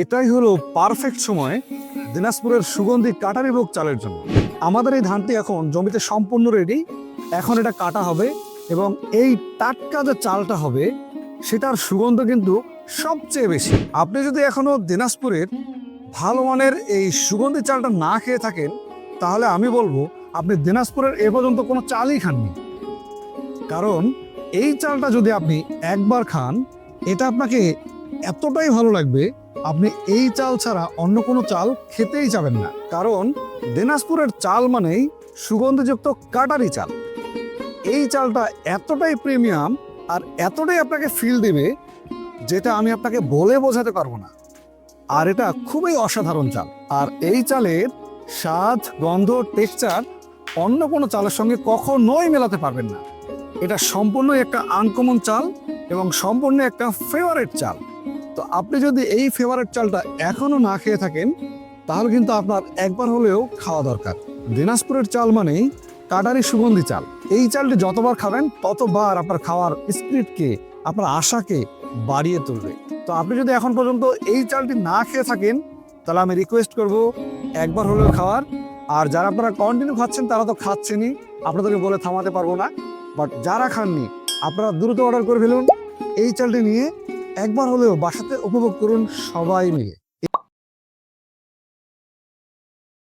এটাই হলো পারফেক্ট সময় দিনাজপুরের সুগন্ধি কাটারি ভোগ চালের জন্য। আমাদের এই ধানটি এখন জমিতে সম্পূর্ণ রেডি এখন এটা কাটা হবে এবং এই টাটকা যে চালটা হবে, সেটার সুগন্ধ কিন্তু সবচেয়ে বেশি। আপনি যদি এখনও দিনাজপুরের ভালো মানের এই সুগন্ধি চালটা না খেয়ে থাকেন, তাহলে আমি বলব আপনি দিনাজপুরের এ পর্যন্ত কোনো চালই খাননি। কারণ এই চালটা যদি আপনি একবার খান, এটা আপনাকে এতটাই ভালো লাগবে, আপনি এই চাল ছাড়া অন্য কোনো চাল খেতেই যাবেন না। কারণ দিনাজপুরের চাল মানেই সুগন্ধযুক্ত কাটারি চাল। এই চালটা এতটাই প্রিমিয়াম আর এতটাই আপনাকে ফিল দেবে যেটা আমি আপনাকে বলে বোঝাতে পারব না। আর এটা খুবই অসাধারণ চাল। আর এই চালের স্বাদ, গন্ধ টেক্সচার অন্য কোনো চালের সঙ্গে কখনোই মেলাতে পারবেন না। এটা সম্পূর্ণ একটা আনকমন চাল এবং সম্পূর্ণ একটা ফেভারেট চাল। তো আপনি যদি এই ফেভারেট চালটা এখনও না খেয়ে থাকেন, তাহলে কিন্তু আপনার একবার হলেও খাওয়া দরকার। দিনাজপুরের চাল মানেই কাটারি সুগন্ধি চাল। এই চালটি যতবার খাবেন, ততবার আপনার খাওয়ার স্পিরিটকে আপনার আশাকে বাড়িয়ে তুলবে। তো আপনি যদি এখন পর্যন্ত এই চালটি না খেয়ে থাকেন, তাহলে আমি রিকোয়েস্ট করব একবার হলেও খাওয়ার। আর যারা আপনারা কন্টিনিউ খাচ্ছেন, তারা তো খাচ্ছেনই। আপনাদেরকে বলে থামাতে পারব না। বাট যারা খাননি, আপনারা দ্রুত অর্ডার করে ফেলুন। এই চালটি নিয়ে একবার হলেও বাসাতে উপভোগ করুন সবাই মিলে।